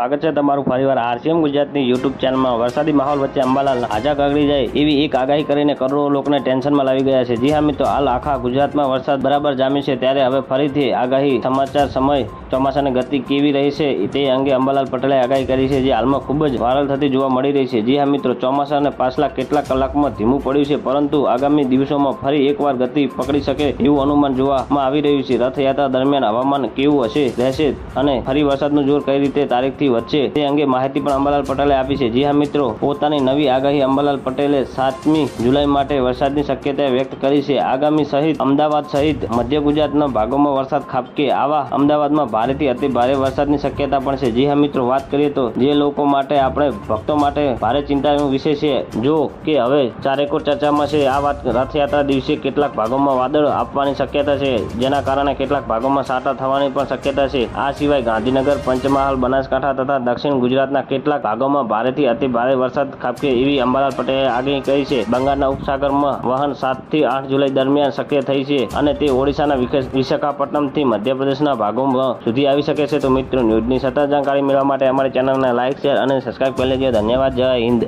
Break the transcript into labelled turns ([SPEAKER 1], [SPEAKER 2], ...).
[SPEAKER 1] સ્વાગત છે તમારું ફરીવાર આરસીએમ ગુજરાતની યુટ્યુબ ચેનલમાં વરસાદી માહોલ વચ્ચે અંબાલાલ આજા ગગડી જાય એવી એક આગાહી કરીને કરોડો લોકોને ટેન્શનમાં લાવી ગયા છે. જી હા મિત્રો, હાલ આખા ગુજરાતમાં વરસાદ બરાબર જામી છે ત્યારે હવે ફરીથી આગાહી સમાચાર સમય ચોમાસાની ગતિ કેવી રહી છે તે અંગે અંબાલાલ પટેલે આગાહી કરી છે જે હાલમાં ખૂબ જ વાયરલ થતી જોવા મળી રહી છે. જી હા મિત્રો, ચોમાસાને પાછલા કેટલાક કલાકમાં ધીમું પડ્યું છે પરંતુ આગામી દિવસોમાં ફરી એકવાર ગતિ પકડી શકે એવું અનુમાન જોવામાં આવી રહ્યું છે. રથયાત્રા દરમિયાન હવામાન કેવું હશે, રહેશે અને ફરી વરસાદનું જોર કઈ રીતે તારીખથી વધશે તે અંગે માહિતી પણ અંબાલાલ પટેલે આપી છે. જી હા, મિત્રો. પોતાની નવી આગાહી અંબાલાલ પટેલે સાતમી જુલાઈ માટે વરસાદની શક્યતા વ્યક્ત કરી છે. આગામી સહિત અમદાવાદ સહિત મધ્ય ગુજરાતના ભાગોમાં વરસાદ ખાબકે. આવા અમદાવાદમાં ભારેથી અતિ ભારે વરસાદની શક્યતા પણ છે. જી હા, મિત્રો, વાત કરીએ તો જે લોકો માટે આપણે ભક્તો માટે ભારે ચિંતાનો વિષય છે, જો કે હવે ચારેકોર ચર્ચામાં છે. આ વાત રથયાત્રા દિવસે કેટલાક ભાગોમાં વાદળ આપવાની શક્યતા છે, જેના કારણે કેટલાક ભાગોમાં સાટા થવાની પણ શક્યતા છે. આ સિવાય ગાંધીનગર, પંચમહાલ, બનાસકાંઠા તથા દક્ષિણ ગુજરાતના કેટલાક ભાગોમાં ભારેથી અતિ ભારે વરસાદ ખાબકે એવી અંબાલાલ પટેલે આગાહી કરી છે. બંગાળના ઉપસાગરમાં વહન સાતથી આઠ જુલાઈ દરમિયાન શક્ય થઈ છે અને તે ઓડિશાના વિશાખાપટ્ટનમથી મધ્યપ્રદેશના ભાગોમાં સુધી આવી શકે છે. તો મિત્રો, ન્યૂઝની સતત જાણકારી મેળવવા માટે અમારી ચેનલને લાઇક શેર અને સબસ્ક્રાઇબ કરી લેજો. ધન્યવાદ. જય હિન્દ.